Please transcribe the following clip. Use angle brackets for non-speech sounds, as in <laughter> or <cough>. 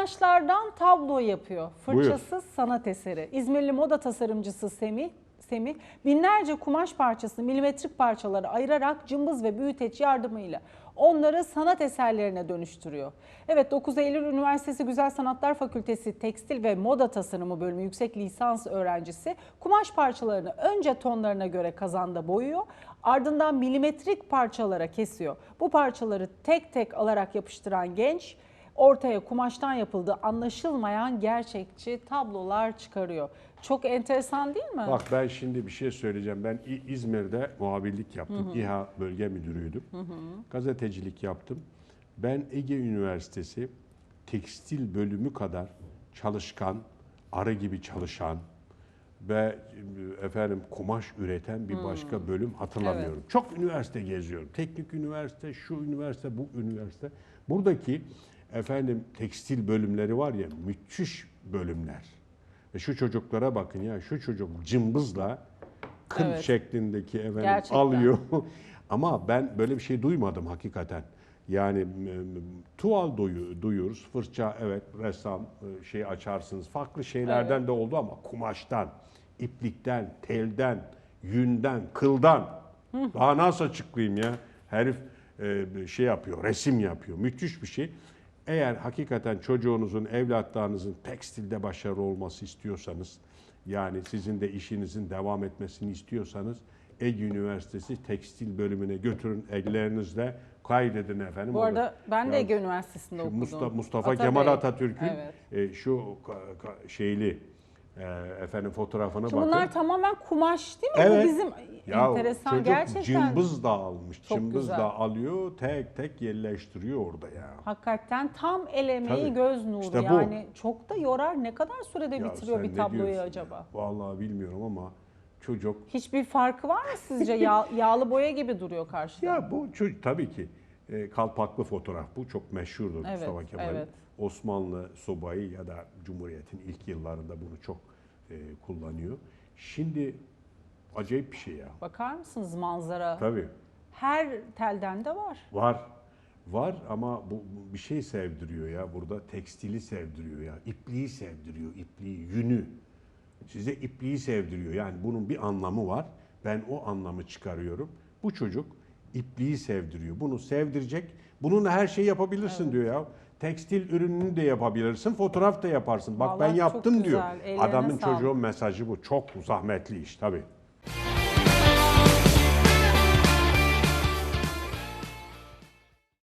kumaşlardan tablo yapıyor. Buyur. Fırçasız sanat eseri. İzmirli moda tasarımcısı Semih Semih binlerce kumaş parçasını milimetrik parçalara ayırarak cımbız ve büyüteç yardımıyla onları sanat eserlerine dönüştürüyor. Evet 9 Eylül Üniversitesi Güzel Sanatlar Fakültesi Tekstil ve Moda Tasarımı bölümü yüksek lisans öğrencisi kumaş parçalarını önce tonlarına göre kazanda boyuyor ardından milimetrik parçalara kesiyor. Bu parçaları tek tek alarak yapıştıran genç ortaya kumaştan yapıldığı anlaşılmayan gerçekçi tablolar çıkarıyor. Çok enteresan değil mi? Bak ben şimdi bir şey söyleyeceğim. Ben İzmir'de muhabirlik yaptım. İHA bölge müdürüydüm. Gazetecilik yaptım. Ben Ege Üniversitesi tekstil bölümü kadar çalışkan, arı gibi çalışan ve e, efendim kumaş üreten bir başka bölüm hatırlamıyorum. Çok üniversite geziyorum. Teknik üniversite, şu üniversite, bu üniversite. Buradaki efendim tekstil bölümleri var ya müthiş bölümler. Ve şu çocuklara bakın ya şu çocuk cımbızla kıl Evet. şeklindeki efendim Gerçekten. alıyor. <laughs> Ama ben böyle bir şey duymadım hakikaten. Yani tuval duyu, duyuyoruz. Fırça evet ressam e, şey açarsınız. Farklı şeylerden de oldu ama kumaştan, iplikten, telden, yünden, kıldan. Daha nasıl açıklayayım ya? Herif e, şey yapıyor, resim yapıyor. Müthiş bir şey. Eğer hakikaten çocuğunuzun, evlatlarınızın tekstilde başarılı olması istiyorsanız, yani sizin de işinizin devam etmesini istiyorsanız Ege Üniversitesi Tekstil bölümüne götürün ellerinizle kaydedin efendim. Bu arada ben de Ege Üniversitesi'nde okudum. Mustafa, Mustafa Atabey. Kemal Atatürk'ün Evet. e, şu ka- ka- şeyli e, efendim fotoğrafına Şimdi bakın. bunlar tamamen kumaş değil mi? Evet. Bu bizim Ya enteresan çocuk gerçekten. cımbız da almış. Çok cımbız güzel. da alıyor, tek tek yerleştiriyor orada ya. Hakikaten tam el emeği Tabii. göz nuru İşte bu. yani çok da yorar. Ne kadar sürede Ya bitiriyor bir tabloyu acaba? ya? Vallahi bilmiyorum ama çocuk Hiçbir farkı var mı sizce? <laughs> Yağ- yağlı boya gibi duruyor karşıda. Ya bu çocuk tabii ki e, kalpaklı fotoğraf bu çok meşhurdur Evet, Mustafa Kemal'in. evet. Osmanlı subayı ya da Cumhuriyet'in ilk yıllarında bunu çok e, kullanıyor. Şimdi acayip bir şey ya. Bakar mısınız manzara? Tabii Her telden de var. var. Var ama bu, bu bir şey sevdiriyor ya burada tekstili sevdiriyor ya. ipliği sevdiriyor, ipliği, yünü. Size ipliği sevdiriyor. Yani bunun bir anlamı var. Ben o anlamı çıkarıyorum. Bu çocuk ipliği sevdiriyor. Bunu sevdirecek. Bununla her şeyi yapabilirsin diyor ya. Tekstil ürününü de yapabilirsin, fotoğraf da yaparsın. Bak Vallahi ben yaptım diyor. güzel, Adamın sağlık. çocuğun mesajı bu. Çok zahmetli iş tabii.